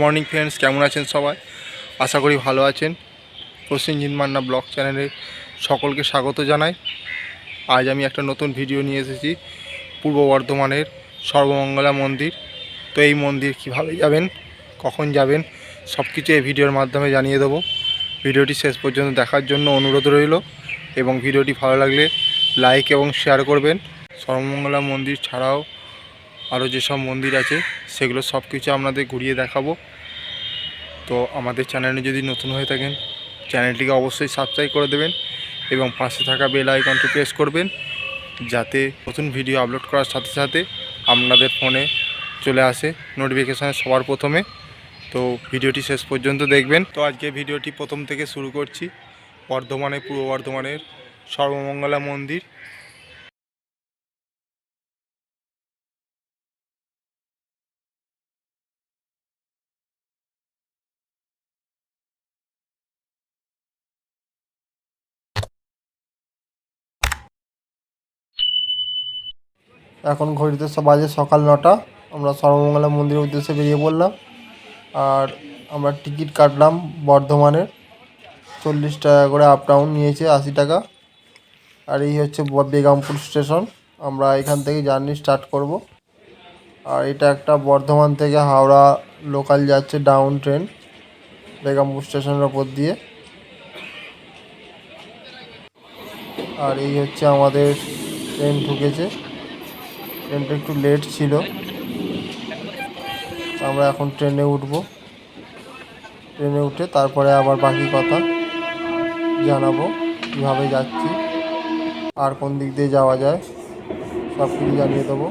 Morning friends, কেমন আছেন সবাই? আশা করি ভালো আছেন। প্রসেনজিৎ মান্না ব্লগ চ্যানেলে সকলকে স্বাগত জানাই। আজ আমি একটা নতুন ভিডিও নিয়ে এসেছি, পূর্ব বর্ধমানের সর্বমঙ্গলা মন্দির। তো এই মন্দির কীভাবে যাবেন, কখন যাবেন সব কিছু এই ভিডিওর মাধ্যমে জানিয়ে দেবো। ভিডিওটি শেষ পর্যন্ত দেখার জন্য অনুরোধ রইল এবং ভিডিওটি ভালো লাগলে লাইক এবং শেয়ার করবেন। সর্বমঙ্গলা মন্দির ছাড়াও আরও যেসব মন্দির আছে, সেগুলো সব কিছু আপনাদের ঘুরিয়ে দেখাবো। তো আমাদের চ্যানেলে যদি নতুন হয়ে থাকেন, চ্যানেলটিকে অবশ্যই সাবস্ক্রাইব করে দেবেন এবং পাশে থাকা বেল আইকনটি প্রেস করবেন, যাতে নতুন ভিডিও আপলোড করার সাথে সাথে আপনাদের ফোনে চলে আসে নোটিফিকেশানে সবার প্রথমে। তো ভিডিওটি শেষ পর্যন্ত দেখবেন। তো আজকে ভিডিওটি প্রথম থেকে শুরু করছি বর্ধমানে পূর্ব বর্ধমানের সর্বমঙ্গলা মন্দির। এখন ঘড়িতে সব বাজে সকাল নটা। আমরা সর্বমঙ্গলা মন্দিরের উদ্দেশ্যে বেরিয়ে পড়লাম। আর আমরা টিকিট কাটলাম বর্ধমানের। চল্লিশ টাকা করে আপ ডাউন নিয়েছে আশি টাকা। আর এই হচ্ছে বেগমপুর স্টেশন। আমরা এখান থেকে জার্নি স্টার্ট করব। আর এটা একটা বর্ধমান থেকে হাওড়া লোকাল যাচ্ছে ডাউন ট্রেন বেগমপুর স্টেশনের ওপর দিয়ে। আর এই হচ্ছে আমাদের ট্রেন ঢুকেছে। ট্রেনটা একটু লেট ছিল। আমরা এখন ট্রেনে উঠব। ট্রেনে উঠে তারপরে আবার বাকি কথা জানাব, কীভাবে যাচ্ছি, আর কোন দিক দিয়ে যাওয়া যায় সব কিছু জানিয়ে দেবো।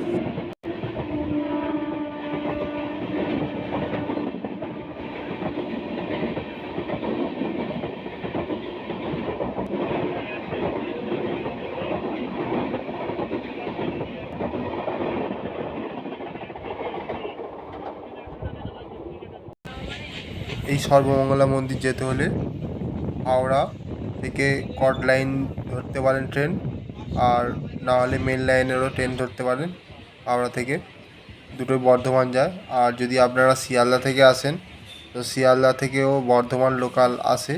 সর্বমঙ্গলা মন্দির যেতে হলে হাওড়া থেকে কট লাইন ধরতে পারেন ট্রেন, আর না হলে মেন লাইনেরও ট্রেন ধরতে পারেন হাওড়া থেকে। দুটোই বর্ধমান যায়। আর যদি আপনারা শিয়ালদা থেকে আসেন, তো শিয়ালদা থেকেও বর্ধমান লোকাল আসে।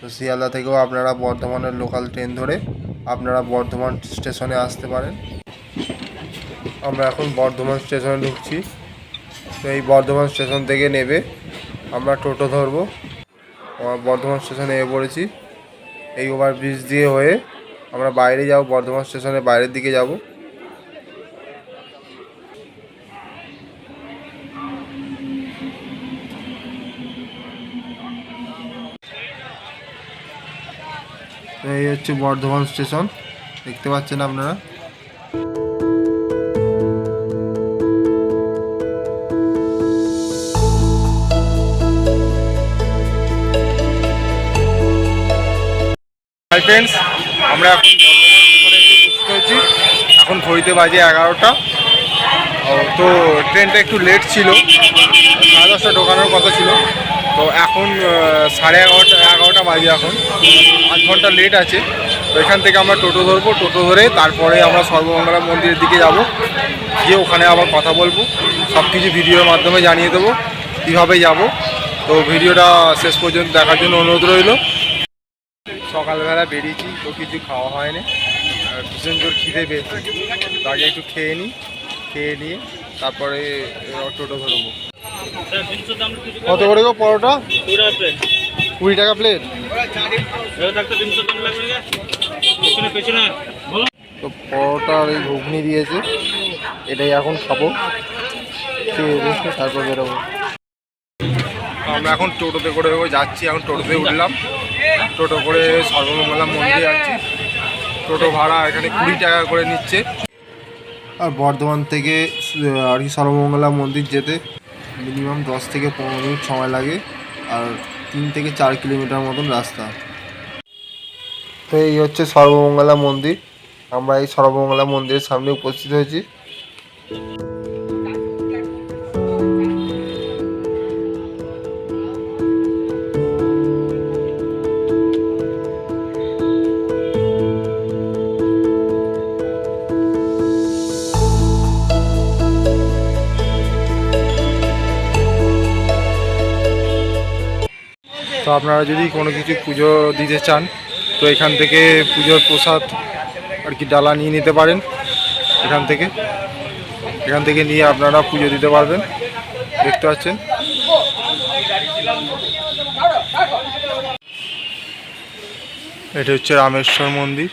তো শিয়ালদা থেকেও আপনারা বর্ধমানের লোকাল ট্রেন ধরে আপনারা বর্ধমান স্টেশনে আসতে পারেন। আমরা এখন বর্ধমান স্টেশনে ঢুকছি। তো এই বর্ধমান স্টেশন থেকে নেবে আমরা টোটো ধরবো। আমার বর্ধমান স্টেশনে এ পড়েছি। এই ওভারব্রিজ দিয়ে হয়ে আমরা বাইরে যাব, বর্ধমান স্টেশনের বাইরের দিকে যাব। এই হচ্ছে বর্ধমান স্টেশন। দেখতে পাচ্ছেন আপনারা? ফ্রেন্ডস আমরা এখন হয়েছি এখন ঘড়িতে বাজে এগারোটা। তো ট্রেনটা একটু লেট ছিল। সাড়ে দশটা ঢোকানোর কথা ছিল। তো এখন সাড়ে এগারোটা এগারোটা বাজে এখন। আধ ঘণ্টা লেট আছে। তো এখান থেকে আমরা টোটো ধরবো। টোটো ধরে তারপরে আমরা সর্বমঙ্গলা মন্দিরের দিকে যাব। গিয়ে ওখানে আবার কথা বলব। সব কিছু ভিডিওর মাধ্যমে জানিয়ে দেবো। কীভাবে যাব। তো ভিডিওটা শেষ পর্যন্ত দেখার জন্য অনুরোধ রইল। সকালবেলা বেরিয়েছি, তো কিছু খাওয়া হয়নি। আর ভীষণ জোর খিদে পেয়েছে। তো আগে একটু খেয়ে নিই খেয়ে নিয়ে তারপরে টোটো ধরবো। কত করে গো পরোটা? কুড়ি টাকা প্লেট তো পরোটা এই ঘুগনি দিয়েছে, এটাই এখন খাব, খেয়ে তারপর বেরোবো। আমরা এখন টোটোতে করে যাচ্ছি, এখন টোটোতে উঠলাম। টোটো করে সর্বমঙ্গলা মন্দির যাচ্ছি। টোটো ভাড়া এখানে কুড়ি টাকা করে নিচ্ছে। আর বর্ধমান থেকে আর কি সর্বমঙ্গলা মন্দির যেতে মিনিমাম দশ থেকে পনেরো মিনিট সময় লাগে, আর তিন থেকে চার কিলোমিটার মতন রাস্তা। তো এই হচ্ছে সর্বমঙ্গলা মন্দির। আমরা এই সর্বমঙ্গলা মন্দিরের সামনে উপস্থিত হয়েছি। আপনারা যদি কোনো কিছু পুজো দিতে চান, তো এখান থেকে পুজোর প্রসাদ আর কি ডালা নিয়ে নিতে পারেন। এখান থেকে। এখান থেকে নিয়ে আপনারা পুজো দিতে পারবেন। দেখতে পাচ্ছেন। এটা হচ্ছে রামেশ্বর মন্দির।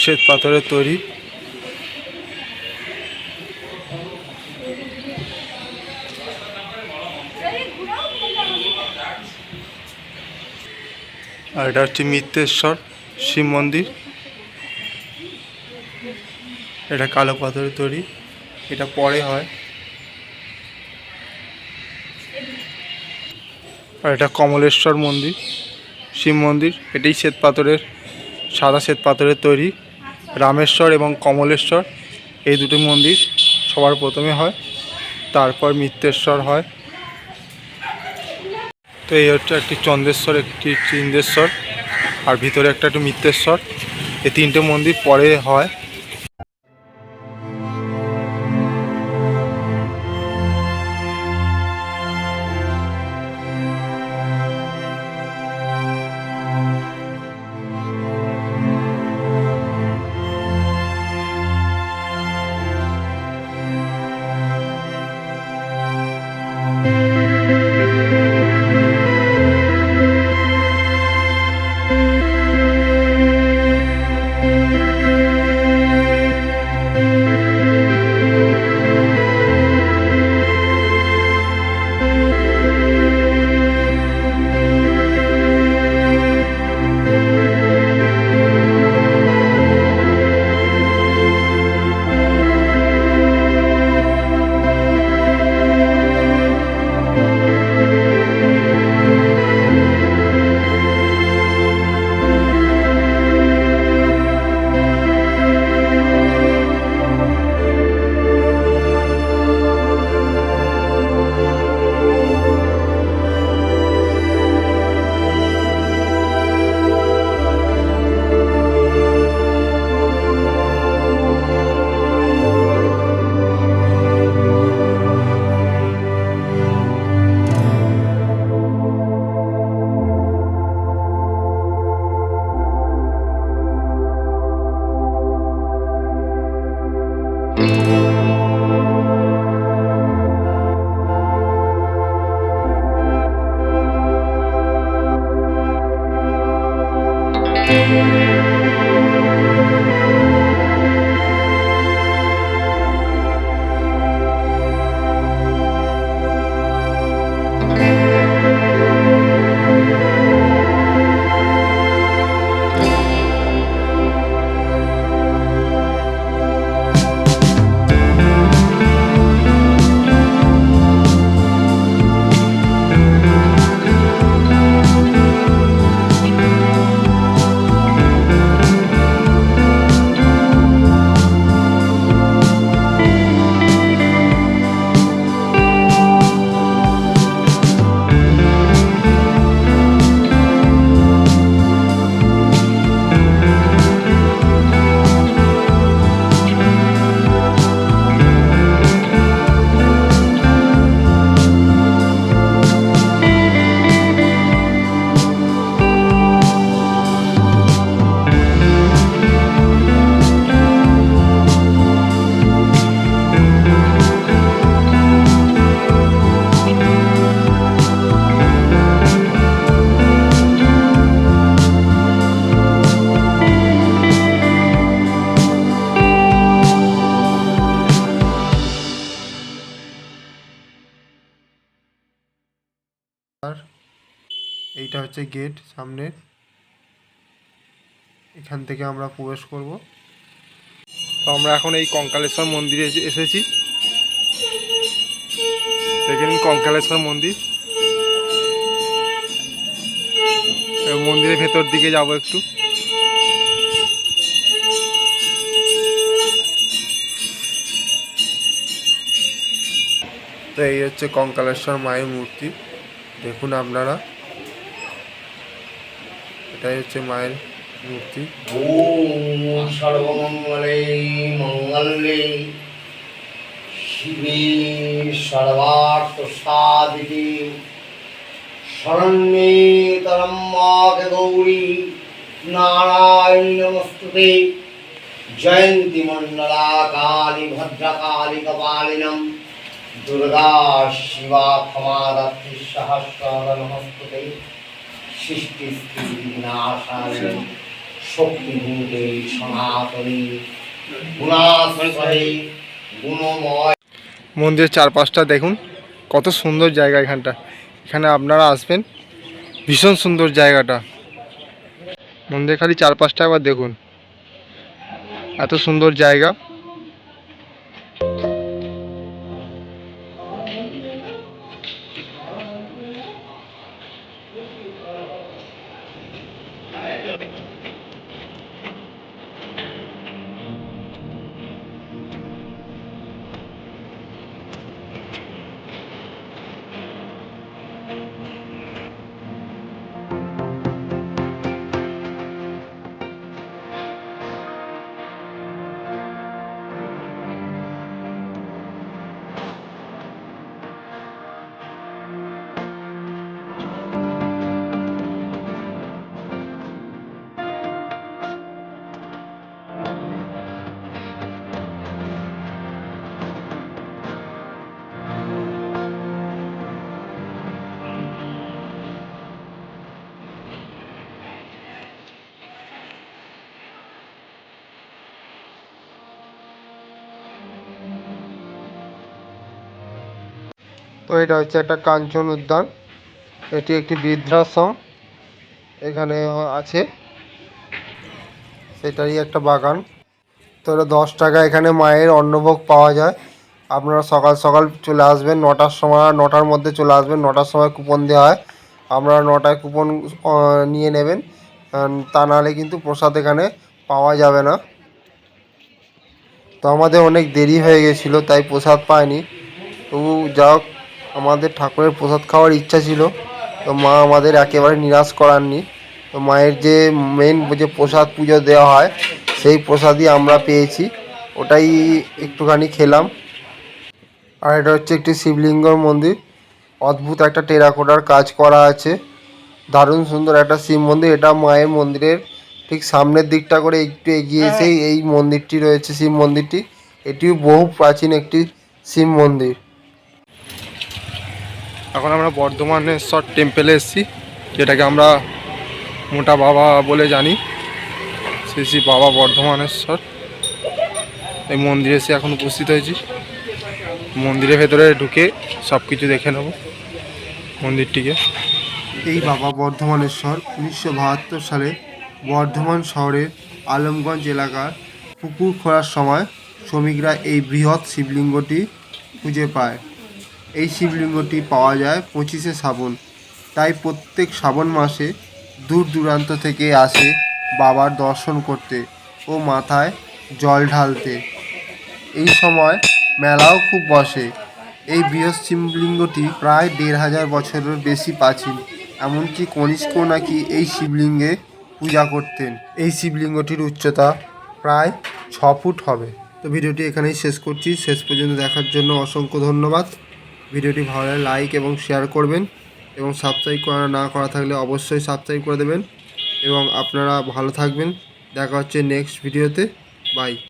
শ্বেত পাথরের তৈরি। আর এটা হচ্ছে মিত্রেশ্বর শিব মন্দির। এটা কালো পাথরের তৈরি, এটা পরে হয়। আর এটা কমলেশ্বর মন্দির, শিব মন্দির, এটাই শ্বেত পাথরের, সাদা শ্বেত পাথরের তৈরি। রামেশ্বর এবং কমলেশ্বর, এই দুটি মন্দির সবার প্রথমে হয়, তারপর মিত্রেশ্বর হয়। তো এই হচ্ছে একটি চন্দ্রেশ্বর, একটি চিন্দেশ্বর, আর ভিতরে একটা একটু মিত্রেশ্বর এই তিনটে মন্দির পরে হয়। গেট সামনে এখান থেকে আমরা প্রবেশ করব। তো আমরা এখন এই কঙ্কালেশ্বর মন্দিরে এসে- এসেছি। দেখে নিন কঙ্কালেশ্বর মন্দির। মন্দিরের ভেতর দিকে যাব একটু। তো এই হচ্ছে কঙ্কালেশ্বর মায়ের মূর্তি। দেখুন আপনারা। এটাই হচ্ছে মায়ের মূর্তি। সর্বমঙ্গলে, মঙ্গলে। শিবে সর্বার্থ সাধিকে শরণ্যে গৌরী। নারায়ণ জয়ন্তী কালী ভদ্রকালী, কপালিনম। দুর্গা, শিবা সহস্র সৃষ্টি স্থিতি শক্তিভূতে সনাতনী। মন্দিরের চারপাশটা দেখুন, কত সুন্দর জায়গা এখানটা। এখানে আপনারা আসবেন, ভীষণ সুন্দর জায়গাটা। মন্দির খালি চারপাশটা একবার দেখুন, এত সুন্দর জায়গা। তো এটা হচ্ছে একটা কাঞ্চন উদ্যান। এটি একটি বৃদ্ধাশ্রম। এখানে আছে সেটারই একটা বাগান। তো এটা দশ টাকা এখানে মায়ের অন্নভোগ পাওয়া যায়। আপনারা সকাল সকাল চলে আসবেন, নটার সময় নটার মধ্যে চলে আসবেন। নটার সময় কুপন দেওয়া হয়। আপনারা নটায় কুপন নিয়ে নেবেন। তা নাহলে কিন্তু প্রসাদ এখানে পাওয়া যাবে না। তো আমাদের অনেক দেরি হয়ে গেছিল, তাই প্রসাদ পাইনি। তবু যা হোক আমাদের ঠাকুরের প্রসাদ খাওয়ার ইচ্ছা ছিল। তো মা আমাদের একেবারে নিরাশ করাননি। তো মায়ের যে মেন যে প্রসাদ পুজো দেওয়া হয়, সেই প্রসাদই আমরা পেয়েছি। ওটাই একটুখানি খেলাম। আর এটা হচ্ছে একটি শিবলিঙ্গর মন্দির। অদ্ভুত একটা টেরাকোটার কাজ করা আছে। দারুণ সুন্দর একটা শিব মন্দির। এটা মায়ের মন্দিরের ঠিক সামনের দিকটা করে একটু এগিয়ে এসেই এই মন্দিরটি রয়েছে, শিব মন্দিরটি। এটিও বহু প্রাচীন একটি শিব মন্দির। এখন আমরা বর্ধমানের বর্ধমানেশ্বর টেম্পেলে এসেছি, যেটাকে আমরা মোটা বাবা বলে জানি। শ্রী শ্রী বাবা বর্ধমানেশ্বর এই মন্দিরে এসে এখন উপস্থিত হয়েছি। মন্দিরের ভেতরে ঢুকে সব কিছু দেখে নেব মন্দিরটিকে। এই বাবা বর্ধমানের বর্ধমানেশ্বর উনিশশো বাহাত্তর সালে বর্ধমান শহরের আলমগঞ্জ এলাকার পুকুর খোঁড়ার সময় শ্রমিকরা এই বৃহৎ শিবলিঙ্গটি খুঁজে পায়। এই শিবলিঙ্গটি পাওয়া যায় পঁচিশে শ্রাবণ। তাই প্রত্যেক শ্রাবণ মাসে দূর দূরান্ত থেকে আসে বাবার দর্শন করতে ও মাথায় জল ঢালতে। এই সময় মেলাও খুব বসে। এই বৃহৎ শিবলিঙ্গটি প্রায় দেড় হাজার বছরের বেশি প্রাচীন। এমনকি কনিষ্ক নাকি এই শিবলিঙ্গে পূজা করতেন। এই শিবলিঙ্গটির উচ্চতা প্রায় ছ ফুট হবে। তো ভিডিওটি এখানেই শেষ করছি। শেষ পর্যন্ত দেখার জন্য অসংখ্য ধন্যবাদ। ভিডিওটি ভালো লাগলে লাইক এবং শেয়ার করবেন এবং সাবস্ক্রাইব করা না করা থাকলে অবশ্যই সাবস্ক্রাইব করে দেবেন এবং আপনারা ভালো থাকবেন। দেখা হচ্ছে নেক্সট ভিডিওতে। বাই